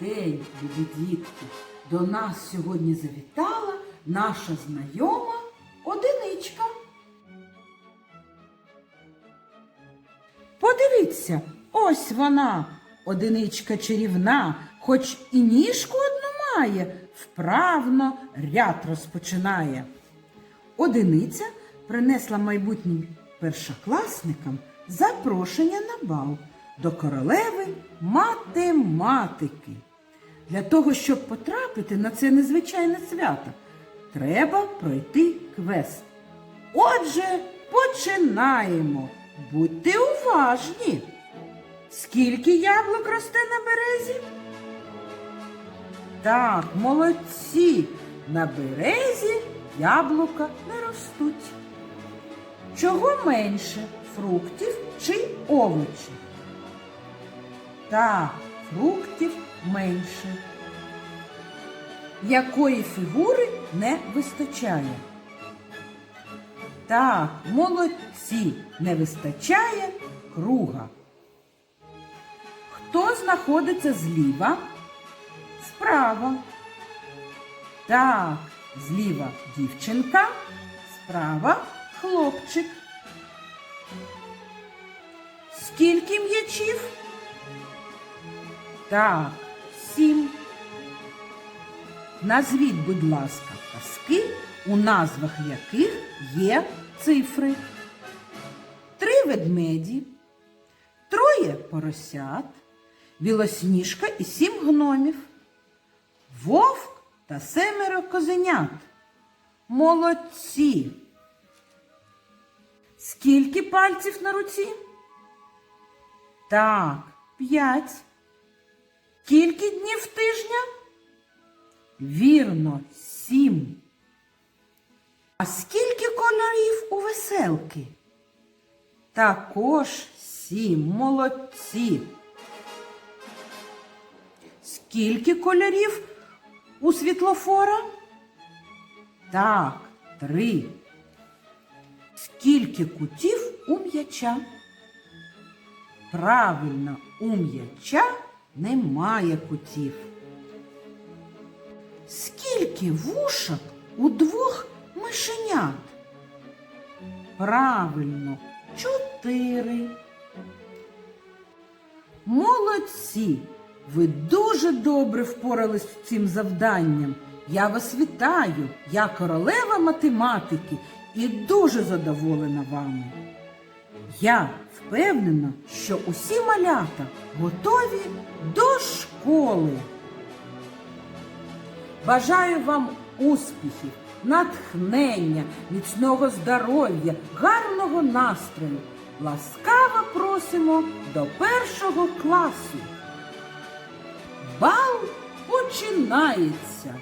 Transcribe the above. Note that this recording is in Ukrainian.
день, любі дітки! До нас сьогодні завітала наша знайома одиничка. Подивіться, ось вона, одиничка чарівна, хоч і ніжку одну має, вправно ряд розпочинає. Одиниця принесла майбутнім першокласникам запрошення на бал до королеви математики. Для того, щоб потрапити на це незвичайне свято, треба пройти квест. Отже, починаємо. Будьте уважні. Скільки яблук росте на березі? Так, молодці. На березі яблука не ростуть. Чого менше фруктів чи овочів? Так, фруктів менше. Якої фігури не вистачає? Так, молодці, не вистачає круга. Хто знаходиться зліва? Справа. Так, зліва дівчинка, справа хлопчик. Скільки м'ячів? Так, сім. Назвіть, будь ласка, казки, у назвах яких є цифри. Три ведмеді, троє поросят, білосніжка і сім гномів, вовк та семеро козенят. Молодці. Скільки пальців на руці? Так, п'ять. Скільки днів тижня? Вірно, сім. А скільки кольорів у веселки? Також сім. Молодці. Скільки кольорів у світлофора? Так, три. Скільки кутів у м'яча? Правильно, у м'яча немає кутів. Скільки вушок у двох мишенят? Правильно, чотири. Молодці! Ви дуже добре впорались з цим завданням. Я вас вітаю, я королева математики і дуже задоволена вами. Я впевнена, що усі малята готові до школи. Бажаю вам успіхів, натхнення, міцного здоров'я, гарного настрою. Ласкаво просимо до першого класу. Бал починається.